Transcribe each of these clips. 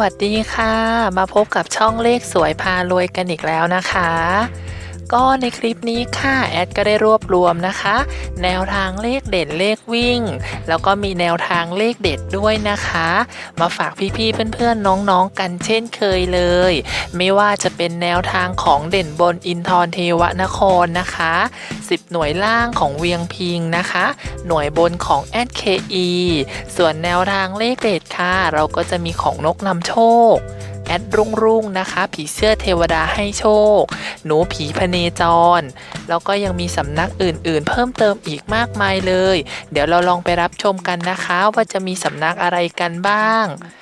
วัสดีค่ะ มาพบกับช่องเลขสวยพารวยกันอีกแล้วนะคะ ก็ในคลิปนี้ค่ะแอดก็ได้รวบรวมนะคะ แนวทางเลขเด่นเลขวิ่ง แล้วก็มีแนวทางเลขเด็ดด้วยนะคะ มาฝากพี่ๆเพื่อนๆน้องๆกันเช่นเคยเลย ไม่ว่าจะเป็นแนวทางของเด่นบนอินทรเทวนครนะคะ 10 หน่วยล่างของเวียงพิงนะคะ หน่วยบนของ SKE ส่วนแนวทางเลขเด็ดค่ะ เราก็จะมีของนกนำโชค อดรุ่งรุ่งนะคะ ผีเสื้อเทวดาให้โชค หนูผีพเนจร แล้วก็ยังมีสำนักอื่นๆ เพิ่มเติมอีกมากมายเลย เดี๋ยวเราลองไปรับชมกันนะคะ ว่าจะมีสำนักอะไรกันบ้าง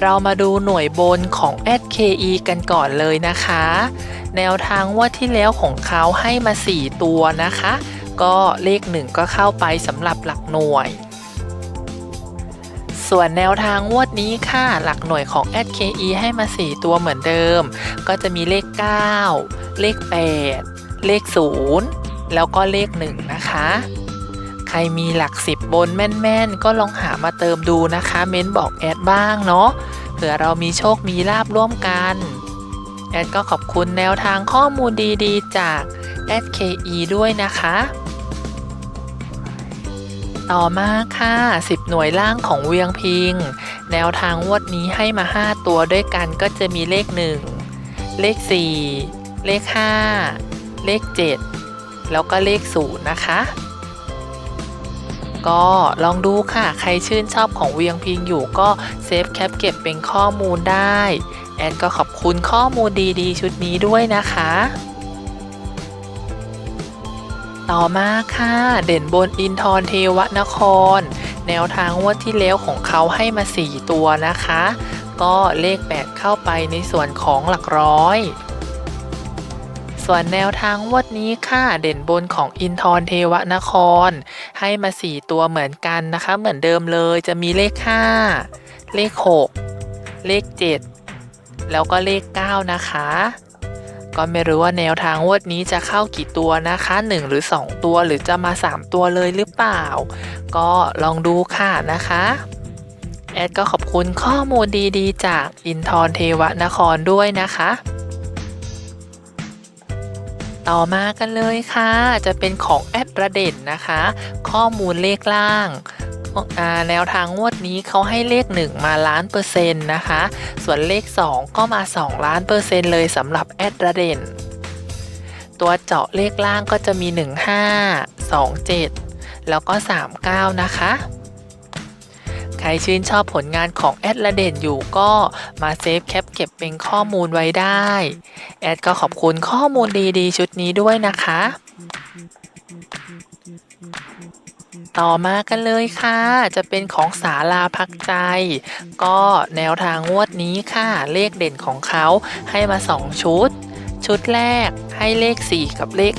เรามาดูหน่วยบนของ SKE กันก่อนเลยนะคะ แนวทางว่าที่แล้วของเขาให้มา 4 ตัวนะคะ ก็เลข 1 ก็เข้าไปสำหรับหลักหน่วย ส่วนแนวทางงวดนี้ค่ะ หลักหน่วยของ SKE ให้มา 4 ตัวเหมือนเดิม ก็จะมีเลข 9 เลข 8 เลข 0 แล้วก็เลข 1 นะคะ ใครมีหลัก10บบนแม่นๆ ก็ลองหามาเติมดูนะคะ เม้นบอกแอดบ้างเนาะเผื่อเรามีโชคมีลาบร่วมกัน แอดก็ขอบคุณแนวทางข้อมูลดีๆ จาก SKE ด้วยนะคะ ต่อมาค่ะ 10 หน่วยล่างของเวียงพิง แนวทางงวดนี้ให้มา 5 ตัวด้วยกันก็จะมีเลข 1 เลข 4 เลข 5 เลข 7 แล้วก็เลข 0 นะคะ ก็ลองดูค่ะ ใครชื่นชอบของเวียงพิงอยู่ก็เซฟแคปเก็บเป็นข้อมูลได้ แอนก็ขอบคุณข้อมูลดีๆ ชุดนี้ด้วยนะคะ ต่อมาค่ะ เด่นบนอินทรเทวนคร แนวทางงวดที่แล้วของเขาให้มา 4 ตัวนะคะ ก็เลข 8 เข้าไปในส่วนของหลักร้อย ส่วนแนวทางวดนี้ค่ะเด่นบนของอินทรเทวนคร ให้มา 4 ตัวเหมือนกันนะคะ เหมือนเดิมเลยจะมีเลข 5 เลข 6 เลข 7 แล้วก็เลข 9 นะคะ ก็ไม่รู้ว่าแนวทางงวดนี้จะเข้ากี่ตัวนะคะ 1 หรือ 2 ตัวหรือจะมา 3 ตัวเลยหรือเปล่า ก็ลองดูค่ะนะคะแอดก็ขอบคุณข้อมูลดีๆ จากอินทรเทวนครด้วยนะคะ ต่อมากันเลยค่ะ จะเป็นของแอดระเด่นนะคะ ข้อมูลเลขล่างแนวทางงวดนี้เขาให้เลข 1 มาล้านเปอร์เซ็นต์นะคะ ส่วนเลข 2 ก็มา 2 ล้านเปอร์เซ็นต์เลยสำหรับแอดระเด่น ตัวเจาะเลขล่างก็จะมี 15 27 แล้วก็ 39 นะคะ ใครชื่นชอบผลงานของแอดระเด่นอยู่ก็มาเซฟแคปเก็บเป็นข้อมูลไว้ได้ แอดก็ขอบคุณข้อมูลดีๆ ชุดนี้ด้วยนะคะ ต่อมากันเลยค่ะ จะเป็นของศาลาพักใจ ก็แนวทางงวดนี้ค่ะ เลขเด่นของเขาให้มา 2 ชุด ชุดแรกให้เลข 4 กับเลข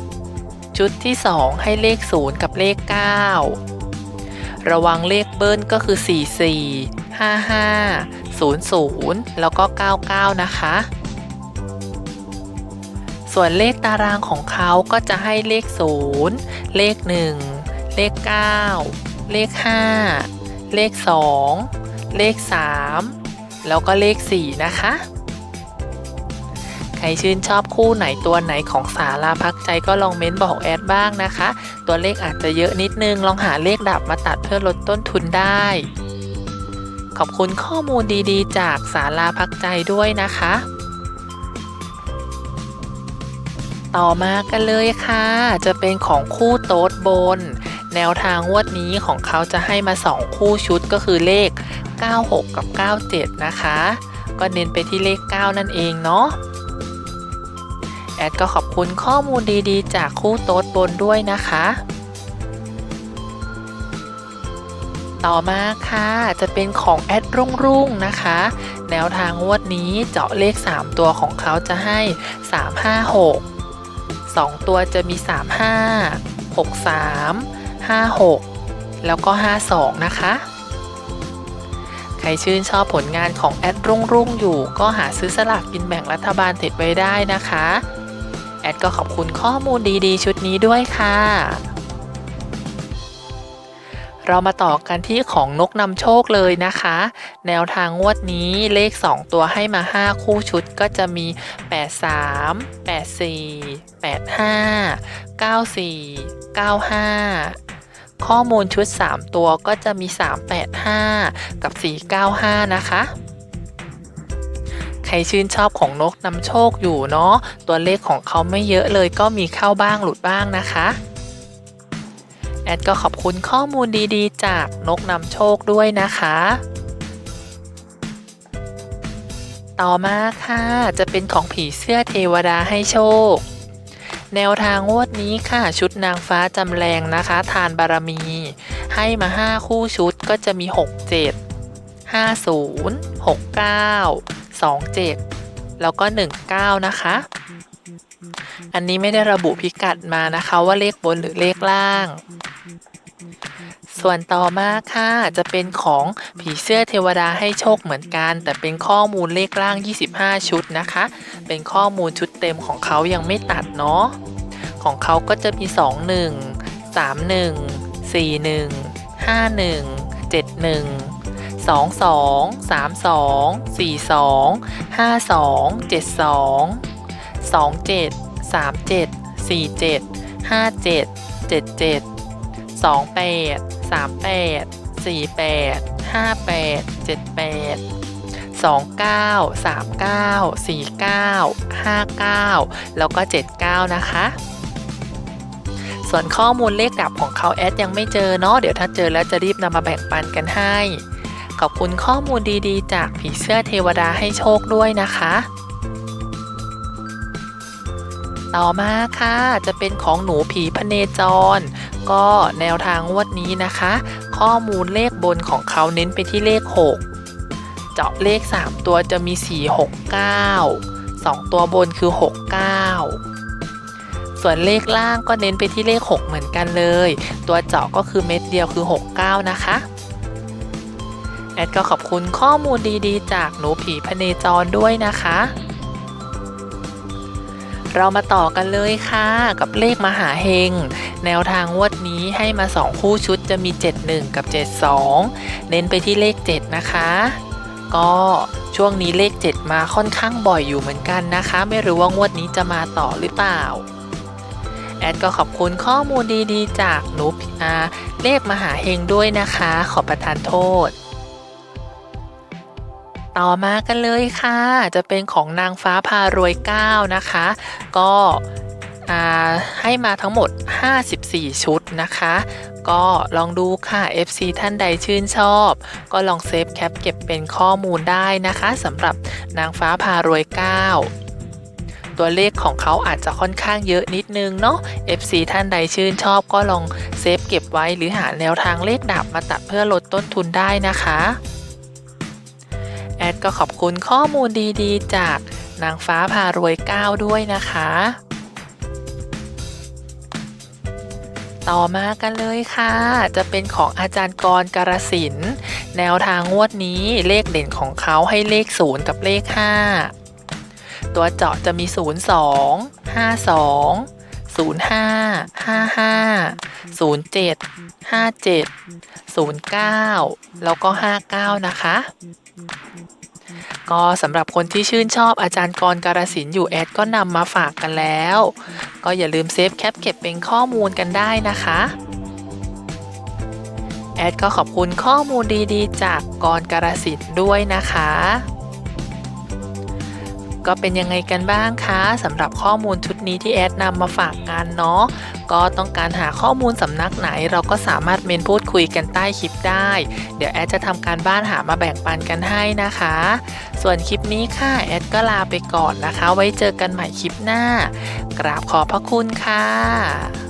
5 ชุดที่ 2 ให้เลข 0 กับเลข 9 ระวังเลขเบิ้ลก็คือ 44 55 00 แล้วก็ 99 นะคะ ส่วนเลขตารางของเขาก็จะให้เลข 0 เลข 1 เลข 9 เลข 5 เลข 2 เลข 3 แล้วก็เลข 4 นะคะใครชื่นชอบคู่ไหนตัวไหนของสาราพักใจก็ลองเม้นบอกแอดบ้างนะคะ ตัวเลขอาจจะเยอะนิดนึง ลองหาเลขดับมาตัดเพื่อลดต้นทุนได้ ขอบคุณข้อมูลดีๆ จากสาราพักใจด้วยนะคะ ต่อมากันเลยค่ะ จะเป็นของคู่โต๊ดบน แนวทางงวดนี้ของเขาจะให้มา 2 คู่ชุดก็คือเลข 96 กับ 97 นะคะ ก็เน้นไปที่เลข 9 นั่นเองเนาะ แอดก็ขอบคุณข้อมูลดีๆ จากคู่โต๊ดบนด้วยนะคะ ต่อมาค่ะ จะเป็นของแอดรุ่งรุ่งนะคะ แนวทางงวดนี้เจาะเลข 3 ตัวของเขาจะให้ 3 5 6 2 ตัวจะมี 3 5 6 3 5 6 แล้วก็ 5 2 นะคะ ใครชื่นชอบผลงานของแอดรุ่งรุ่งอยู่ ก็หาซื้อสลากกินแบ่งรัฐบาลติดไว้ได้นะคะ แอดก็ขอบคุณข้อมูลดีๆ ชุดนี้ด้วยค่ะ เรามาต่อกันที่ของนกนำโชคเลยนะคะ แนวทางงวดนี้เลข 2 ตัวให้มา 5 คู่ชุดก็จะมี 83 84 85 94 95 ข้อมูลชุด 3 ตัวก็จะมี 385 กับ 495 นะคะ ใครชื่นชอบของนกนำโชคอยู่เนาะตัวเลขของเขาไม่เยอะเลยก็มีเข้าบ้างหลุดบ้างนะคะแอดก็ขอบคุณข้อมูลดีๆ จากนกนำโชคด้วยนะคะ ต่อมาค่ะจะเป็นของผีเสื้อเทวดาให้โชค แนวทางงวดนี้ค่ะชุดนางฟ้าจำแรงนะคะ ทานบารมี ให้มา 5 คู่ชุดก็จะมี 6 7 50 69 27 แล้วก็ 19 นะคะ อันนี้ไม่ได้ระบุพิกัดมานะคะว่าเลขบนหรือเลขล่าง ส่วนต่อมาค่ะจะเป็นของผีเสื้อเทวดาให้โชคเหมือนกัน แต่เป็นข้อมูลเลขล่าง 25 ชุดนะคะ เป็นข้อมูลชุดเต็มของเขายังไม่ตัดเนาะของเขาก็จะมี 21 31 41 51 71 22 32 42 52 72 27 37 57 77 28 38 48 58 78 29 39 49 59 แล้วก็ 79 นะคะ ส่วนข้อมูลเลขดับของเขาแอดยังไม่เจอเนาะ เดี๋ยวถ้าเจอแล้วจะรีบนำมาแบ่งปันกันให้ ขอบคุณข้อมูลดีๆ จากผีเสื้อเทวดาให้โชคด้วยนะคะ ต่อมาค่ะ จะเป็นของหนูผีพเนจร ก็แนวทางงวดนี้นะคะ ข้อมูลเลขบนของเขาเน้นไปที่เลข 6 เจาะเลข 3 ตัวจะมี 4 6 9 2 ตัวบนคือ 69 ส่วนเลขล่างก็เน้นไปที่เลข 6 เหมือนกันเลย ตัวเจาะก็คือเม็ดเดียวคือ 69 นะคะ ดก็ขอบคุณข้อมูลดีๆ จากหนูผีพเนจรด้วยนะคะ เรามาต่อกันเลยค่ะ กับเลขมหาเฮง แนวทางวดนี้ให้มา 2 คู่ชุดจะมี 71 กับ 72 เน้นไปที่เลข 7 นะคะ ก็ช่วงนี้เลข 7 มาค่อนข้างบ่อยอยู่เหมือนกันนะคะ ไม่รู้ว่างวดนี้จะมาต่อหรือเปล่าแอดก็ขอบคุณข้อมูลดีๆ จากหนูอาเลขมหาเฮงด้วยนะคะ ขอประทานโทษ ต่อมากันเลยค่ะ จะเป็นของนางฟ้าพารวย 9 นะคะ ก็ให้มาทั้งหมด 54 ชุดนะคะ ก็ลองดูค่ะ FC ท่านใดชื่นชอบ ก็ลองเซฟแคปเก็บเป็นข้อมูลได้นะคะสำหรับนางฟ้าพารวย9ตัวเลขของเขาอาจจะค่อนข้างเยอะนิดนึงเนาะ FC ท่านใดชื่นชอบก็ลองเซฟเก็บไว้หรือหาแนวทางเลขดับมาตัดเพื่อลดต้นทุนได้นะคะ แอดก็ขอบคุณข้อมูลดีๆ จากนางฟ้าพารวย 9 ด้วยนะคะ ต่อมากันเลยค่ะ จะเป็นของอาจารย์กรการสิน แนวทางงวดนี้เลขเด่นของเขาให้เลข 0 กับเลข 5 ตัวเจาะจะมี 0 2 5 2 0 5 5 5 0 7 5 7 0 9 แล้วก็ 59 นะคะก็สำหรับคนที่ชื่นชอบอาจารย์กรการสินอยู่แอดก็นำมาฝากกันแล้ว ก็อย่าลืมเซฟแคปเก็บเป็นข้อมูลกันได้นะคะ แอดก็ขอบคุณข้อมูลดีๆ จากกรการสินด้วยนะคะ ก็เป็นยังไงกันบ้างคะสำหรับข้อมูลชุดนี้ที่แอดนำมาฝากงานเนาะก็ต้องการหาข้อมูลสำนักไหน เราก็สามารถเมนพูดคุยกันใต้คลิปได้ เดี๋ยวแอดจะทำการบ้านหามาแบ่งปันกันให้นะคะ ส่วนคลิปนี้ค่ะแอดก็ลาไปก่อนนะคะ ไว้เจอกันใหม่คลิปหน้ากราบขอบพระคุณค่ะ